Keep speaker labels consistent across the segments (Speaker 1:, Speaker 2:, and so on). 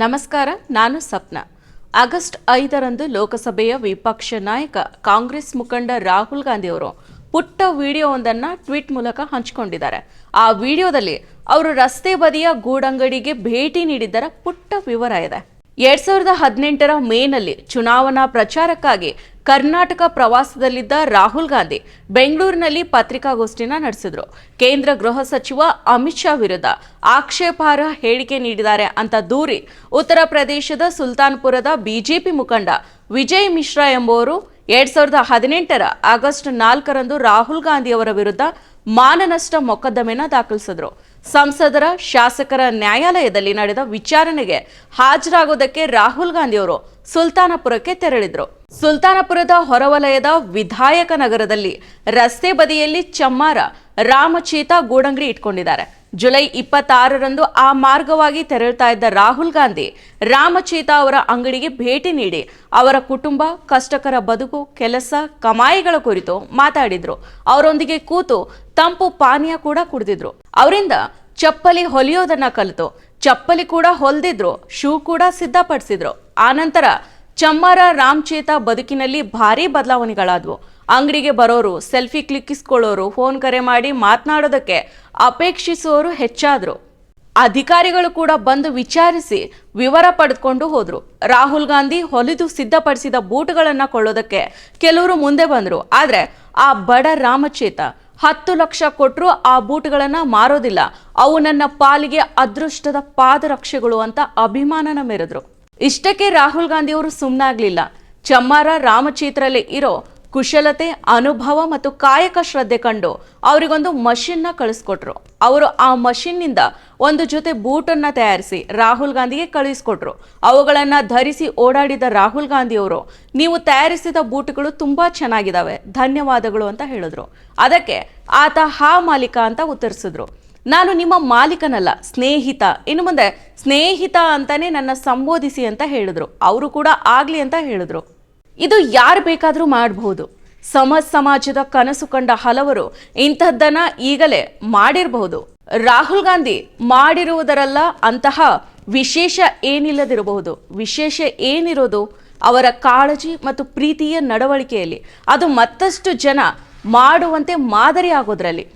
Speaker 1: ನಮಸ್ಕಾರ, ನಾನು ಸಪ್ನ. ಆಗಸ್ಟ್ ಐದರಂದು ಲೋಕಸಭೆಯ ವಿಪಕ್ಷ ನಾಯಕ ಕಾಂಗ್ರೆಸ್ ಮುಖಂಡ ರಾಹುಲ್ ಗಾಂಧಿ ಅವರು ಪುಟ್ಟ ವಿಡಿಯೋವೊಂದನ್ನು ಟ್ವೀಟ್ ಮೂಲಕ ಹಂಚಿಕೊಂಡಿದ್ದಾರೆ. ಆ ವಿಡಿಯೋದಲ್ಲಿ ಅವರು ರಸ್ತೆ ಬದಿಯ ಗೂಡಂಗಡಿಗೆ ಭೇಟಿ ನೀಡಿದ್ದರ ಪುಟ್ಟ ವಿವರ ಇದೆ. ಎರಡ್ ಸಾವಿರದ ಹದಿನೆಂಟರ ಮೇನಲ್ಲಿ ಚುನಾವಣಾ ಪ್ರಚಾರಕ್ಕಾಗಿ ಕರ್ನಾಟಕ ಪ್ರವಾಸದಲ್ಲಿದ್ದ ರಾಹುಲ್ ಗಾಂಧಿ ಬೆಂಗಳೂರಿನಲ್ಲಿ ಪತ್ರಿಕಾಗೋಷ್ಠಿನ ನಡೆಸಿದ್ರು. ಕೇಂದ್ರ ಗೃಹ ಸಚಿವ ಅಮಿತ್ ಶಾ ವಿರುದ್ಧ ಆಕ್ಷೇಪಾರ್ಹ ಹೇಳಿಕೆ ನೀಡಿದ್ದಾರೆ ಅಂತ ದೂರಿ ಉತ್ತರ ಪ್ರದೇಶದ ಸುಲ್ತಾನ್ಪುರದ ಬಿಜೆಪಿ ಮುಖಂಡ ವಿಜಯ್ ಮಿಶ್ರಾ ಎಂಬುವರು ಎರಡ್ ಸಾವಿರದ ಹದಿನೆಂಟರ ಆಗಸ್ಟ್ ನಾಲ್ಕರಂದು ರಾಹುಲ್ ಗಾಂಧಿ ಅವರ ವಿರುದ್ಧ ಮಾನನಷ್ಟ ಮೊಕದ್ದಮೆನ ದಾಖಲಿಸಿದ್ರು. ಸಂಸದರ, ಶಾಸಕರ ನ್ಯಾಯಾಲಯದಲ್ಲಿ ನಡೆದ ವಿಚಾರಣೆಗೆ ಹಾಜರಾಗೋದಕ್ಕೆ ರಾಹುಲ್ ಗಾಂಧಿ ಅವರು ಸುಲ್ತಾನಪುರಕ್ಕೆ ತೆರಳಿದ್ರು. ಸುಲ್ತಾನಪುರದ ಹೊರವಲಯದ ವಿಧಾಯಕ ನಗರದಲ್ಲಿ ರಸ್ತೆ ಬದಿಯಲ್ಲಿ ಚಮ್ಮಾರ ರಾಮಚೀತಾ ಗೂಡಂಗಡಿ ಇಟ್ಕೊಂಡಿದ್ದಾರೆ. ಜುಲೈ ಇಪ್ಪತ್ತಾರರಂದು ಆ ಮಾರ್ಗವಾಗಿ ತೆರಳುತ್ತಾ ಇದ್ದ ರಾಹುಲ್ ಗಾಂಧಿ ರಾಮಚೀತಾ ಅವರ ಅಂಗಡಿಗೆ ಭೇಟಿ ನೀಡಿ ಅವರ ಕುಟುಂಬ, ಕಷ್ಟಕರ ಬದುಕು, ಕೆಲಸ, ಕಮಾಯಿಗಳ ಕುರಿತು ಮಾತಾಡಿದ್ರು. ಅವರೊಂದಿಗೆ ಕೂತು ತಂಪು ಪಾನೀಯ ಕೂಡ ಕುಡಿದಿದ್ರು. ಅವರಿಂದ ಚಪ್ಪಲಿ ಹೊಲಿಯೋದನ್ನ ಕಲಿತು. ಚಪ್ಪಲಿ ಕೂಡ ಹೊಲ್ದಿದ್ರು, ಶೂ ಕೂಡ ಸಿದ್ಧಪಡಿಸಿದ್ರು. ಆನಂತರ ಚಮ್ಮಾರ, ರಾಮಚೇತ ಬದುಕಿನಲ್ಲಿ ಭಾರಿ ಬದಲಾವಣೆಗಳಾದವು. ಅಂಗಡಿಗೆ ಬರೋರು, ಸೆಲ್ಫಿ ಕ್ಲಿಕ್ಕಿಸ್ಕೊಳ್ಳೋರು, ಫೋನ್ ಕರೆ ಮಾಡಿ ಮಾತನಾಡೋದಕ್ಕೆ ಅಪೇಕ್ಷಿಸುವವರು ಹೆಚ್ಚಾದ್ರು. ಅಧಿಕಾರಿಗಳು ಕೂಡ ಬಂದು ವಿಚಾರಿಸಿ ವಿವರ ಪಡೆದುಕೊಂಡು ಹೋದ್ರು. ರಾಹುಲ್ ಗಾಂಧಿ ಹೊಲಿದು ಸಿದ್ಧಪಡಿಸಿದ ಬೂಟುಗಳನ್ನು ಕೊಳ್ಳೋದಕ್ಕೆ ಕೆಲವರು ಮುಂದೆ ಬಂದ್ರು. ಆದ್ರೆ ಆ ಬಡ ರಾಮಚೇತ ಹತ್ತು ಲಕ್ಷ ಕೊಟ್ಟರು ಆ ಬೂಟ್ಗಳನ್ನು ಮಾರೋದಿಲ್ಲ. ಅವು ನನ್ನ ಪಾಲಿಗೆ ಅದೃಷ್ಟದ ಪಾದರಕ್ಷೆಗಳು ಅಂತ ಅಭಿಮಾನನ ಮೆರೆದ್ರು. ಇಷ್ಟಕ್ಕೆ ರಾಹುಲ್ ಗಾಂಧಿ ಅವರು ಸುಮ್ಮನಾಗ್ಲಿಲ್ಲ ಚಮ್ಮಾರ ರಾಮಚೇತ್ರಲ್ಲಿ ಇರೋ ಕುಶಲತೆ, ಅನುಭವ ಮತ್ತು ಕಾಯಕ ಶ್ರದ್ಧೆ ಕಂಡು ಅವರಿಗೊಂದು ಮಷಿನ್ನ ಕಳಿಸ್ಕೊಟ್ರು. ಅವರು ಆ ಮಷಿನ್ನಿಂದ ಒಂದು ಜೊತೆ ಬೂಟನ್ನು ತಯಾರಿಸಿ ರಾಹುಲ್ ಗಾಂಧಿಗೆ ಕಳಿಸ್ಕೊಟ್ರು. ಅವುಗಳನ್ನು ಧರಿಸಿ ಓಡಾಡಿದ ರಾಹುಲ್ ಗಾಂಧಿಯವರು, ನೀವು ತಯಾರಿಸಿದ ಬೂಟುಗಳು ತುಂಬ ಚೆನ್ನಾಗಿದ್ದಾವೆ ಧನ್ಯವಾದಗಳು ಅಂತ ಹೇಳಿದ್ರು. ಅದಕ್ಕೆ ಆತ ಹಾ, ಮಾಲೀಕ ಅಂತ ಉತ್ತರಿಸಿದ್ರು. ನಾನು ನಿಮ್ಮ ಮಾಲೀಕನಲ್ಲ, ಸ್ನೇಹಿತ. ಇನ್ನು ಮುಂದೆ ಸ್ನೇಹಿತ ಅಂತಾನೆ ನನ್ನ ಸಂಬೋಧಿಸಿ ಅಂತ ಹೇಳಿದ್ರು. ಅವರು ಕೂಡ ಆಗ್ಲಿ ಅಂತ ಹೇಳಿದ್ರು. ಇದು ಯಾರು ಬೇಕಾದರೂ ಮಾಡಬಹುದು ಸಮ ಸಮಾಜದ ಕನಸು ಕಂಡ ಹಲವರು ಇಂಥದ್ದನ್ನ ಈಗಲೇ ಮಾಡಿರಬಹುದು. ರಾಹುಲ್ ಗಾಂಧಿ ಮಾಡಿರುವುದರಲ್ಲ ಅಂತಹ ವಿಶೇಷ ಏನಿಲ್ಲದಿರಬಹುದು. ವಿಶೇಷ ಏನಿರೋದು? ಅವರ ಕಾಳಜಿ ಮತ್ತು ಪ್ರೀತಿಯ ನಡವಳಿಕೆಯಲ್ಲಿ. ಅದು ಮತ್ತಷ್ಟು ಜನ ಮಾಡುವಂತೆ ಮಾದರಿ ಆಗೋದ್ರಲ್ಲಿ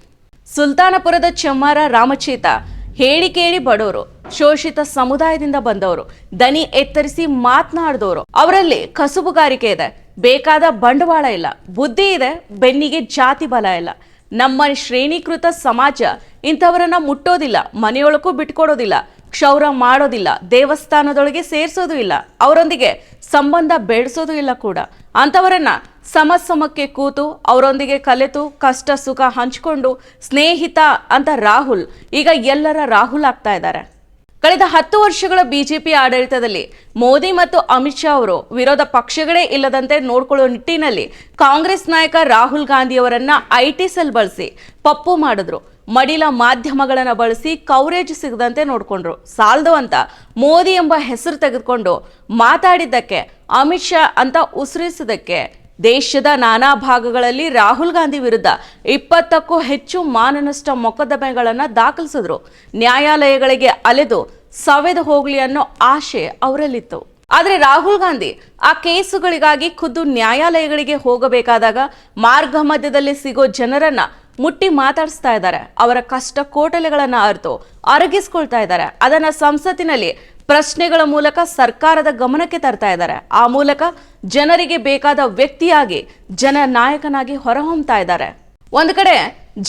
Speaker 1: ಸುಲ್ತಾನಪುರದ ಚಮ್ಮಾರ ರಾಮಚೇತ, ಹೇಳಿ ಕೇಳಿ ಬಡವರು ಶೋಷಿತ ಸಮುದಾಯದಿಂದ ಬಂದವರು. ದನಿ ಎತ್ತರಿಸಿ ಮಾತನಾಡಿದವರು. ಅವರಲ್ಲಿ ಕಸುಬುಗಾರಿಕೆ ಇದೆ. ಬೇಕಾದ ಬಂಡವಾಳ ಇಲ್ಲ. ಬುದ್ಧಿ ಇದೆ, ಬೆನ್ನಿಗೆ ಜಾತಿ ಬಲ ಇಲ್ಲ. ನಮ್ಮ ಶ್ರೇಣೀಕೃತ ಸಮಾಜ ಇಂಥವರನ್ನ ಮುಟ್ಟೋದಿಲ್ಲ ಮನೆಯೊಳಗೂ ಬಿಟ್ಕೊಡೋದಿಲ್ಲ, ಕ್ಷೌರ ಮಾಡೋದಿಲ್ಲ, ದೇವಸ್ಥಾನದೊಳಗೆ ಸೇರಿಸೋದು ಇಲ್ಲ, ಅವರೊಂದಿಗೆ ಸಂಬಂಧ ಬೆಳೆಸೋದು ಇಲ್ಲ ಕೂಡ. ಅಂಥವರನ್ನ ಸಮಸಮಕ್ಕೆ ಕೂತು, ಅವರೊಂದಿಗೆ ಕಲೆತು, ಕಷ್ಟ ಸುಖ ಹಂಚಿಕೊಂಡು, ಸ್ನೇಹಿತ ಅಂತ ರಾಹುಲ್, ಈಗ ಎಲ್ಲರ ರಾಹುಲ್ ಆಗ್ತಾ ಇದ್ದಾರೆ. ಕಳೆದ ಹತ್ತು ವರ್ಷಗಳ ಬಿಜೆಪಿ ಆಡಳಿತದಲ್ಲಿ ಮೋದಿ ಮತ್ತು ಅಮಿತ್ ಶಾ ಅವರು ವಿರೋಧ ಪಕ್ಷಗಳೇ ಇಲ್ಲದಂತೆ ನೋಡಿಕೊಳ್ಳುವ ನಿಟ್ಟಿನಲ್ಲಿ ಕಾಂಗ್ರೆಸ್ ನಾಯಕ ರಾಹುಲ್ ಗಾಂಧಿ ಅವರನ್ನ ಐಟಿ ಸೆಲ್ ಬಳಸಿ ಪಪ್ಪು ಮಾಡಿದ್ರು. ಮಡಿಲ ಮಾಧ್ಯಮಗಳನ್ನು ಬಳಸಿ ಕವರೇಜ್ ಸಿಗದಂತೆ ನೋಡಿಕೊಂಡ್ರು. ಸಾಲದು ಅಂತ ಮೋದಿ ಎಂಬ ಹೆಸರು ತೆಗೆದುಕೊಂಡು ಮಾತಾಡಿದ್ದಕ್ಕೆ, ಅಮಿತ್ ಶಾ ಅಂತ ಉಸಿರಿಸಿದ್ದಕ್ಕೆ ದೇಶದ ನಾನಾ ಭಾಗಗಳಲ್ಲಿ ರಾಹುಲ್ ಗಾಂಧಿ ವಿರುದ್ಧ ಇಪ್ಪತ್ತಕ್ಕೂ ಹೆಚ್ಚು ಮಾನನಷ್ಟ ಮೊಕದ್ದಮೆಗಳನ್ನು ದಾಖಲಿಸಿದ್ರು. ನ್ಯಾಯಾಲಯಗಳಿಗೆ ಅಲೆದು ಸವೆದು ಹೋಗ್ಲಿ ಅನ್ನೋ ಆಶೆ ಅವರಲ್ಲಿತ್ತು. ಆದರೆ ರಾಹುಲ್ ಗಾಂಧಿ ಆ ಕೇಸುಗಳಿಗಾಗಿ ಖುದ್ದು ನ್ಯಾಯಾಲಯಗಳಿಗೆ ಹೋಗಬೇಕಾದಾಗ ಮಾರ್ಗ ಮಧ್ಯದಲ್ಲಿ ಸಿಗೋ ಜನರನ್ನ ಮುಟ್ಟಿ ಮಾತಾಡಿಸ್ತಾ ಇದ್ದಾರೆ. ಅವರ ಕಷ್ಟ ಕೋಟಲೆಗಳನ್ನು ಅರ್ತು ಅರಗಿಸ್ಕೊಳ್ತಾ ಇದ್ದಾರೆ. ಅದನ್ನ ಸಂಸತ್ತಿನಲ್ಲಿ ಪ್ರಶ್ನೆಗಳ ಮೂಲಕ ಸರ್ಕಾರದ ಗಮನಕ್ಕೆ ತರ್ತಾ ಇದ್ದಾರೆ. ಆ ಮೂಲಕ ಜನರಿಗೆ ಬೇಕಾದ ವ್ಯಕ್ತಿಯಾಗಿ, ಜನ ನಾಯಕನಾಗಿ ಹೊರಹೊಮ್ತಾ ಇದ್ದಾರೆ. ಒಂದು ಕಡೆ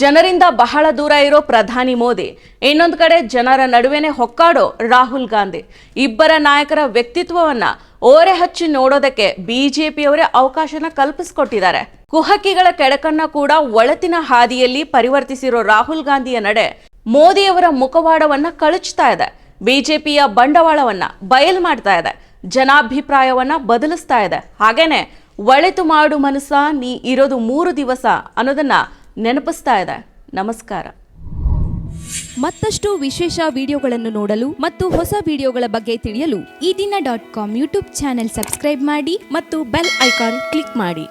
Speaker 1: ಜನರಿಂದ ಬಹಳ ದೂರ ಇರೋ ಪ್ರಧಾನಿ ಮೋದಿ, ಇನ್ನೊಂದು ಕಡೆ ಜನರ ನಡುವೆನೆ ಹೊಕ್ಕಾಡೋ ರಾಹುಲ್ ಗಾಂಧಿ. ಇಬ್ಬರ ನಾಯಕರ ವ್ಯಕ್ತಿತ್ವವನ್ನ ಓರೆ ಹಚ್ಚಿ ನೋಡೋದಕ್ಕೆ ಬಿಜೆಪಿಯವರೇ ಅವಕಾಶನ ಕಲ್ಪಿಸಿಕೊಟ್ಟಿದ್ದಾರೆ. ಕುಹಕಿಗಳ ಕೆಡಕನ್ನ ಕೂಡ ಒಳತಿನ ಹಾದಿಯಲ್ಲಿ ಪರಿವರ್ತಿಸಿರೋ ರಾಹುಲ್ ಗಾಂಧಿಯ ನಡೆ ಮೋದಿಯವರ ಮುಖವಾಡವನ್ನ ಕಳಚ್ತಾ ಇದೆ. ಬಿಜೆಪಿಯ ಬಂಡವಾಳವನ್ನ ಬಯಲು ಮಾಡ್ತಾ ಇದೆ. ಜನಾಭಿಪ್ರಾಯವನ್ನ ಬದಲಿಸ್ತಾ ಇದೆ. ಹಾಗೇನೆ, ಒಳೆತು ಮಾಡು ಮನಸ್ಸ, ನೀ ಇರೋದು ಮೂರು ದಿವಸ ಅನ್ನೋದನ್ನ ನೆನಪಿಸ್ತಾ ಇದೆ. ನಮಸ್ಕಾರ.
Speaker 2: ಮತ್ತಷ್ಟು ವಿಶೇಷ ವಿಡಿಯೋಗಳನ್ನು ನೋಡಲು ಮತ್ತು ಹೊಸ ವಿಡಿಯೋಗಳ ಬಗ್ಗೆ ತಿಳಿಯಲು
Speaker 3: ಈ ದಿನ dot com YouTube channel subscribe ಮಾಡಿ
Speaker 2: ಮತ್ತು ಬೆಲ್ ಐಕಾನ್ ಕ್ಲಿಕ್ ಮಾಡಿ.